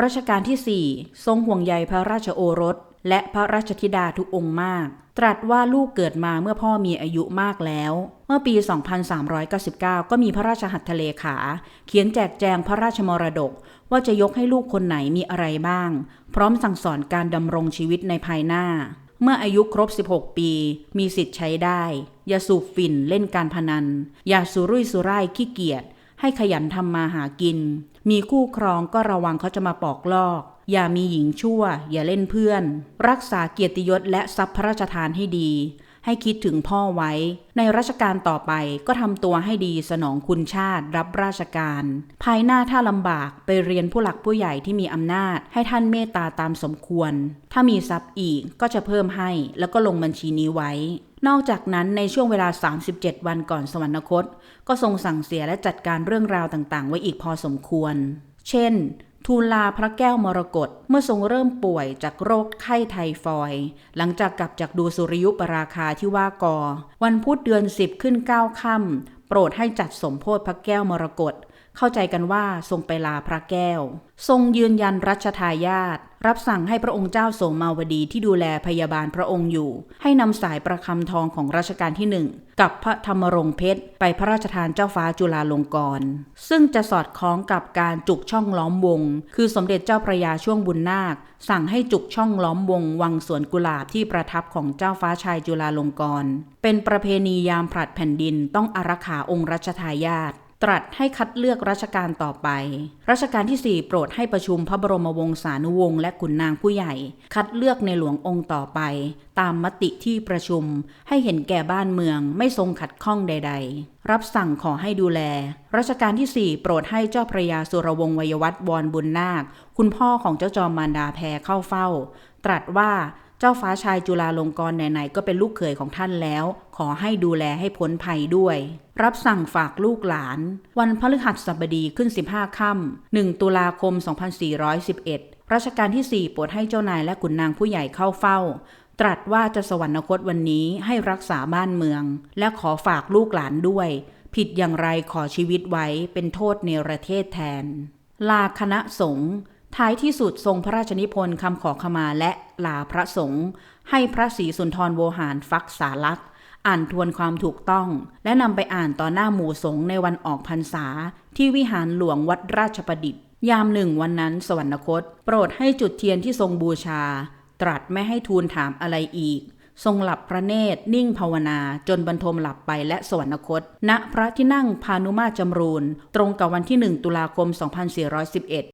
รัชกาลที่ 4 ทรงห่วงใยพระราชโอรส และพระราชธิดาทุกองค์มาก ตรัสว่าลูกเกิดมาเมื่อพ่อมีอายุมากแล้ว เมื่อปี 2399 ก็มีพระราชหัตถเลขา เขียนแจกแจงพระราชมรดก ว่าจะยกให้ลูกคนไหนมีอะไรบ้าง พร้อมสั่งสอนการดำรงชีวิตในภายหน้า เมื่ออายุครบ 16 ปี มีสิทธิ์ใช้ได้ อย่าสูบฝิ่นเล่นการพนัน อย่าสุรุ่ยสุร่ายขี้เกียจให้ขยันทำมาหากิน มีคู่ครองก็ระวังเขาจะมาปอกลอก อย่ามีหญิงชั่ว อย่าเล่นเพื่อน รักษาเกียรติยศและทรัพย์พระราชทานให้ดี ให้คิดถึงพ่อไว้ ในรัชกาลต่อไปก็ทำตัวให้ดีสนองคุณชาติรับราชการ ภายหน้าถ้าลำบากไปเรียนผู้หลักผู้ใหญ่ที่มีอำนาจ ให้ท่านเมตตาตามสมควร ถ้ามีทรัพย์อีกก็จะเพิ่มให้แล้วก็ลงบัญชีนี้ไว้ นอกจากนั้นในช่วงเวลา 37 วันก่อนสวรรคต ก็ทรงสั่งเสียและจัดการเรื่องราวต่างๆ ไว้อีกพอสมควร เช่น ทูลลาพระแก้วมรกตเมื่อทรงเริ่มป่วยจากโรคไข้ไทฟอยหลังจากกลับจากดูสุริยุปราคาที่ว่ากอ วันพุธเดือนสิบขึ้นเก้าค่ำโปรดให้จัดสมโพธพระแก้วมรกต เข้าใจกันว่าทรงไปลาพระแก้ว ทรงยืนยันรัชทายาทรับสั่งให้พระองค์เจ้าโสมาวดีที่ดูแลพยาบาลพระองค์อยู่ ให้นำสายประคำทองของรัชกาลที่หนึ่งกับพระธรรมรงเพชร ไปพระราชทานเจ้าฟ้าจุฬาลงกรณ์ซึ่งจะสอดคล้องกับการจุกช่องล้อมวง คือสมเด็จเจ้าพระยาช่วงบุญนาค สั่งให้จุกช่องล้อมวง วังสวนกุหลาบที่ประทับของเจ้าฟ้าชายจุฬาลงกรณ์เป็นประเพณียามผลัดแผ่นดินต้องอารักขาองค์รัชทายาท ตรัสให้คัดเลือกรัชกาลต่อไป รัชกาลที่ 4 โปรดให้ประชุมพระบรมวงศานุวงศ์และขุนนางผู้ใหญ่ คัดเลือกในหลวงองค์ต่อไปตามมติที่ประชุมให้เห็นแก่บ้านเมืองไม่ทรงขัดข้องใด ๆ รับสั่งขอให้ดูแล รัชกาลที่ 4 โปรดให้เจ้าพระยาสุรวงศ์วยวัฒน์วรบุญนาค คุณพ่อของเจ้าจอมมารดาแพรเข้าเฝ้า ตรัสว่าเจ้าฟ้าชายจุฬาลงกรณ์ไหนๆก็เป็นลูกเขยของท่านแล้ว ขอให้ดูแลให้พ้นภัยด้วย รับสั่งฝากลูกหลาน วันพฤหัสบดีขึ้น 15ค่ำ1ตุลาคม 2411รัชกาลที่ 4 โปรดให้เจ้านายและขุนนางผู้ใหญ่เข้าเฝ้า ตรัสว่าจะสวรรคตวันนี้ให้รักษาบ้านเมือง และขอฝากลูกหลานด้วย ผิดอย่างไรขอชีวิตไว้เป็นโทษเนรเทศแทน ลาคณะสงฆ์ท้ายที่สุดทรงพระราชนิพนธ์คำขอขมาและลาพระสงฆ์ให้พระศรีสุนทรโวหารฟักษาลักษ์อ่านทวนความถูกต้อง และนำไปอ่านต่อหน้าหมู่สงฆ์ในวันออกพรรษา ที่วิหารหลวงวัดราชประดิษฐ์ ยามหนึ่งวันนั้นสวรรคต โปรดให้จุดเทียนที่ทรงบูชา ตรัสไม่ให้ทูลถามอะไรอีก ทรงหลับพระเนตรนิ่งภาวนาจนบรรทมหลับไปและสวรรคต ณพระที่นั่งพานุมาจำรูน ตรงกับวันที่ 1 ตุลาคม 2411